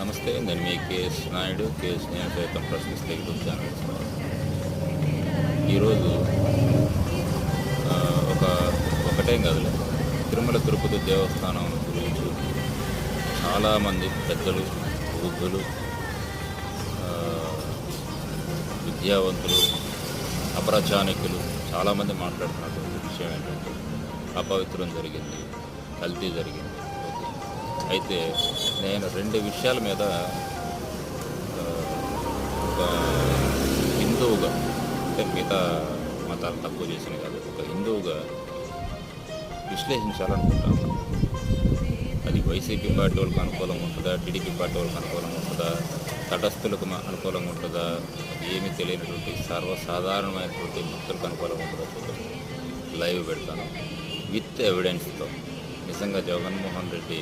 నమస్తే నేను మీ KS Naidu. KS నేను సైతం ప్రశ్నిస్తే యూట్యూబ్ ఛానల్ ఈరోజు ఒక ఒకటేం కాదులే. తిరుమల తిరుపతి దేవస్థానం గురించి చాలామంది పెద్దలు వృద్ధులు విద్యావంతులు అప్రచానికులు చాలామంది మాట్లాడుతున్నటువంటి విషయం ఏంటంటే అపవిత్రం జరిగింది కల్తీ జరిగింది. అయితే నేను రెండు విషయాల మీద ఒక హిందువుగా అంటే మిగతా మతాలు తక్కువ చేసిన కాదు ఒక హిందువుగా విశ్లేషించాలనుకుంటాను. అది వైసీపీ పార్టీ వాళ్ళకి అనుకూలంగా ఉంటుందా టీడీపీ పార్టీ వాళ్ళకి అనుకూలంగా ఉంటుందా తటస్థులకు అనుకూలంగా ఉంటుందా ఏమీ తెలియనటువంటి సర్వసాధారణమైనటువంటి భక్తులకు అనుకూలంగా ఉంటుందా చూద్దాం. లైవ్ పెడతాను. విత్ ఎవిడెన్స్తో. నిజంగా జగన్మోహన్ రెడ్డి